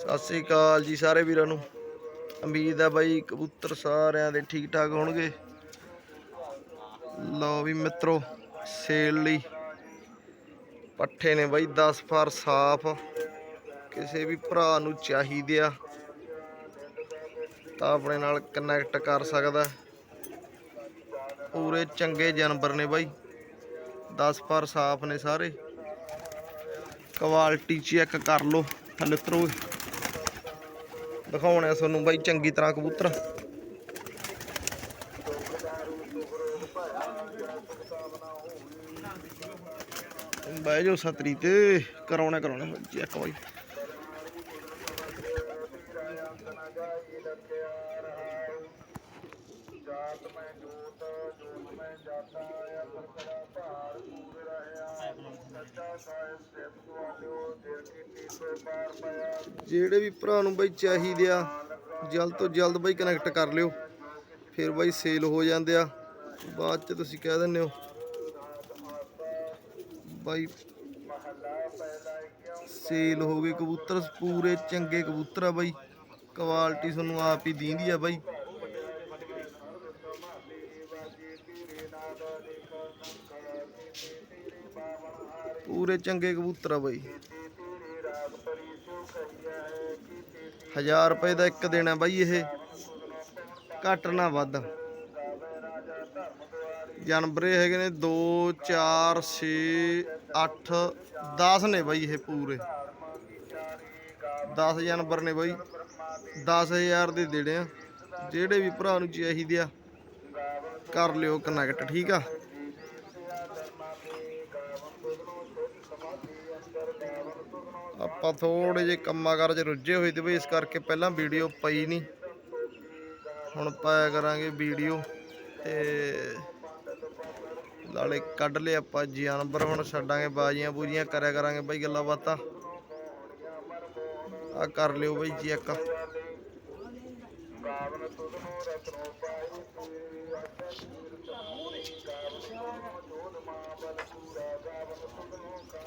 ਸਤਿ ਸ੍ਰੀ ਅਕਾਲ ਜੀ ਸਾਰੇ ਵੀਰਾਂ ਨੂੰ। ਉਮੀਦ ਹੈ ਬਾਈ ਕਬੂਤਰ ਸਾਰਿਆਂ ਦੇ ਠੀਕ ਠਾਕ ਹੋਣਗੇ। ਲਓ ਵੀ ਮਿੱਤਰੋ, ਸੇਲ ਲਈ ਪੱਠੇ ਨੇ ਬਾਈ 10 ਫਾਰ ਸਾਫ਼। ਕਿਸੇ ਵੀ ਭਰਾ ਨੂੰ ਚਾਹੀਦੇ ਆ, ਤਾਂ ਆਪਣੇ ਨਾਲ ਕਨੈਕਟ ਕਰ ਸਕਦਾ। ਪੂਰੇ ਚੰਗੇ ਜਾਨਵਰ ਨੇ ਬਾਈ 10 ਫਾਰ ਸਾਫ਼ ਨੇ ਸਾਰੇ। ਕੁਆਲਿਟੀ ਚੈੱਕ ਕਰ ਲਓ ਥੱਲੇ ਦਿਖਾਉਣਾ ਤੁਹਾਨੂੰ ਬਾਈ ਚੰਗੀ ਤਰ੍ਹਾਂ ਕਬੂਤਰ। ਬਹਿ ਜਾਓ ਸਤਰੀ ਤੇ ਕਰਾਉਣਾ ਕਰਾਉਣਾ ਚੈੱਕ ਬਾਈ। ਜਿਹੜੇ ਵੀ ਭਰਾ ਨੂੰ ਬਾਈ ਚਾਹੀਦੇ ਆ, ਜਲਦ ਤੋਂ ਜਲਦ ਬਾਈ ਕਨੈਕਟ ਕਰ ਲਿਓ। ਫਿਰ ਬਾਈ ਸੇਲ ਹੋ ਜਾਂਦੇ ਆ। ਬਾਅਦ ਚ ਤੁਸੀਂ ਕਹਿ ਦਿੰਦੇ ਹੋ, ਬਾਈ ਸੇਲ ਹੋ ਗਏ ਕਬੂਤਰ, ਪੂਰੇ ਚੰਗੇ ਕਬੂਤਰ ਆ ਬਾਈ। ਕੁਆਲਿਟੀ ਤੁਹਾਨੂੰ ਆਪ ਹੀ ਦੀਂਦੀ ਆ ਬਾਈ। ਪੂਰੇ ਚੰਗੇ ਕਬੂਤਰ ਆ ਬਾਈ। 1000 ਰੁਪਏ ਦਾ ਇੱਕ ਦੇਣਾ ਬਾਈ ਇਹ। ਘੱਟ ਨਾ ਵੱਧ। ਜਾਨਵਰ ਇਹ ਹੈਗੇ ਨੇ 2 4 6 8 10 ਨੇ ਬਾਈ ਇਹ ਪੂਰੇ। 10 ਜਾਨਵਰ ਨੇ ਬਾਈ। 10000 ਦੇ ਦੇਣੇ ਆ। ਜਿਹੜੇ ਵੀ ਭਰਾ ਨੂੰ ਚਾਹੀਦੇ ਆ, ਕਰ ਲਿਓ ਕਨੈਕਟ ਠੀਕ ਆ? ਆਪਾਂ ਥੋੜੇ ਜੇ ਕੰਮਾਂ ਕਾਰ 'ਚ ਰੁੱਝੇ ਹੋਏ ਤੇ ਬਈ ਇਸ ਕਰਕੇ ਪਹਿਲਾਂ ਵੀਡੀਓ ਪਈ ਨਹੀਂ। ਹੁਣ ਪਾਇਆ ਕਰਾਂਗੇ ਵੀਡੀਓ ਤੇ ਨਾਲੇ ਕੱਢ ਲਏ ਆਪਾਂ ਜਾਨਵਰ, ਹੁਣ ਛੱਡਾਂਗੇ ਬਾਜੀਆਂ ਬੂਜੀਆਂ, ਕਰਿਆ ਕਰਾਂਗੇ ਬਈ ਗੱਲਾਂ ਬਾਤਾਂ। ਆ ਕਰ ਲਿਓ ਬਈ ਚੈੱਕ